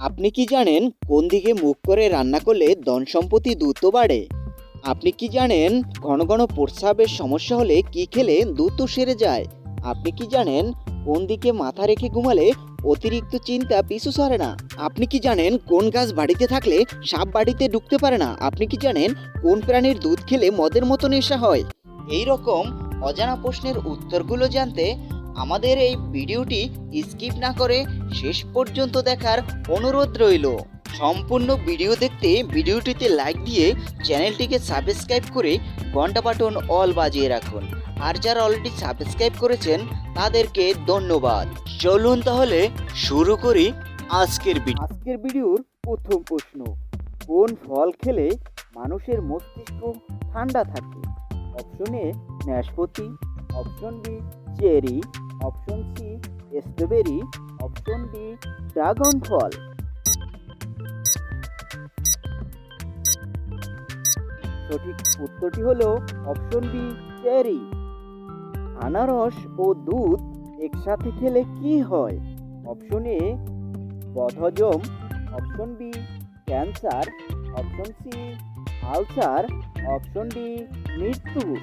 আপনি কি জানেন কোন দিকে মুখ করে রান্না করলে ধন সম্পত্তি দ্রুত বাড়ে? আপনি কি জানেন ঘন ঘন প্রস্রাবের সমস্যা হলে কি খেলে দ্রুত সেরে যায়? আপনি কি জানেন কোন দিকে মাথা রেখে ঘুমালে অতিরিক্ত চিন্তা পিছু সরে না? আপনি কি জানেন কোন গাছ বাড়িতে থাকলে সাপ বাড়িতে ঢুকতে পারে না? আপনি কি জানেন কোন প্রাণীর দুধ খেলে মদের মতো নেশা হয়? এই রকম অজানা প্রশ্নের উত্তরগুলো জানতে আমাদের এই ভিডিওটি স্কিপ না করে শেষ পর্যন্ত দেখার অনুরোধ রইল। সম্পূর্ণ ভিডিও দেখতে ভিডিওটিতে লাইক দিয়ে চ্যানেলটিকে সাবস্ক্রাইব করে ঘণ্টা বাটন অল বাজিয়ে রাখুন। আর যারা অলরেডি সাবস্ক্রাইব করেছেন, তাদেরকে ধন্যবাদ। চলুন তাহলে শুরু করি আজকের ভিডিও। আজকের ভিডিওর প্রথম প্রশ্ন, কোন ফল খেলে মানুষের মস্তিষ্ক ঠান্ডা থাকে? অপশন এ, নাশপাতি option B cherry, option C strawberry, option D dragon ফল। সঠিক উত্তরটি হলো অপশন বি চেরি। আনারস ও দুধ একসাথে খেলে কি হয়? অপশন এ বদহজম, option B cancer, option C ulcer, option D মৃত্যু।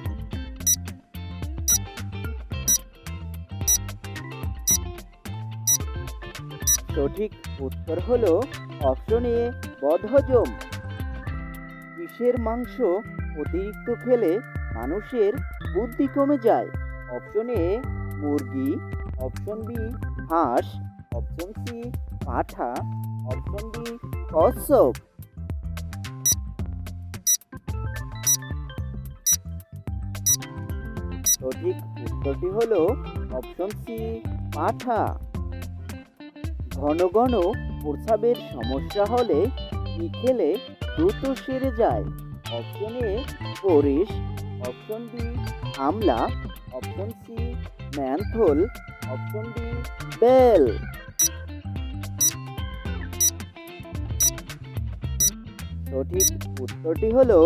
সঠিক উত্তর হলো অপশন এ বদহজম। কিসের মাংস অতিরিক্ত খেলে মানুষের বুদ্ধি কমে যায়? অপশন এ মুরগি। অপশন বি হাঁস। অপশন সি পাঠা। অপশন ডি কচ্ছপ। সঠিক উত্তরটি হলো অপশন সি পাঠা। ঘন ঘন প্রস্রাবের সমস্যা হলে কি খেলে দ্রুত সেরে যায়? অপশন এ পরিশ অপশন বি আমলা option C menthol option D bell সঠিক উত্তরটি হলো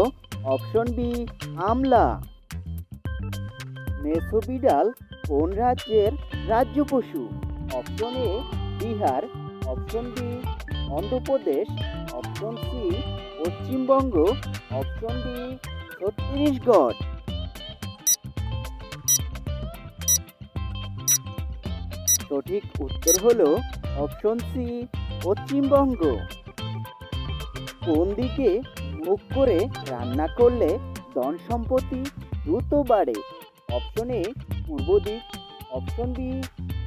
অপশন বি আমলা। মেসোবিডাল কোন রাজ্যের রাজ্য পশু? Option A Bihar, option B, Andhra Pradesh, option C, Paschimbanga, option D, Chhattisgarh. সঠিক উত্তর হল অপশন সি, পশ্চিমবঙ্গ। কোন দিকে মুখ করে রান্না করলে ধন সম্পত্তি দ্রুত বাড়ে? অপশন এ, পূর্ব দিক, অপশন বি,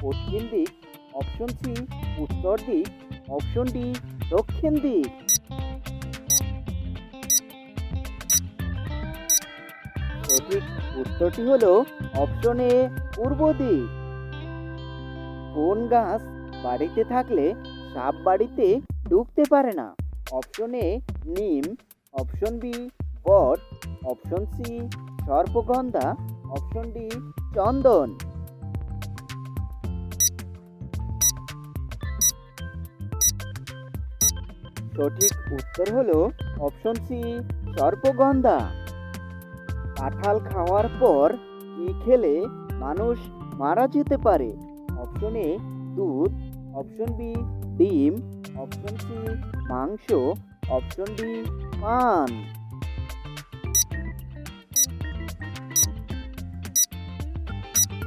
পশ্চিম দিক। অপশন সি, উত্তর দিক অপশন ডি, দক্ষিণ দিক সঠিক উত্তরটি হলো অপশন এ, পূর্ব দিক কোন গাছ বাড়িতে থাকলে সাপ বাড়িতে ঢুকতে পারে না? Option A, neem. Option B, bot. Option C, সর্পগন্ধা। অপশন ডি, চন্দন। সঠিক উত্তর হলো অপশন সি, সর্পগন্ধা। কাঁঠাল খাওয়ার পর কি খেলে মানুষ মারা যেতে পারে? অপশন এ, দুধ। অপশন বি, ডিম। অপশন সি, মাংস। অপশন ডি, পান।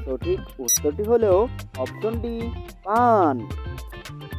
সঠিক উত্তরটি হলো অপশন ডি, পান।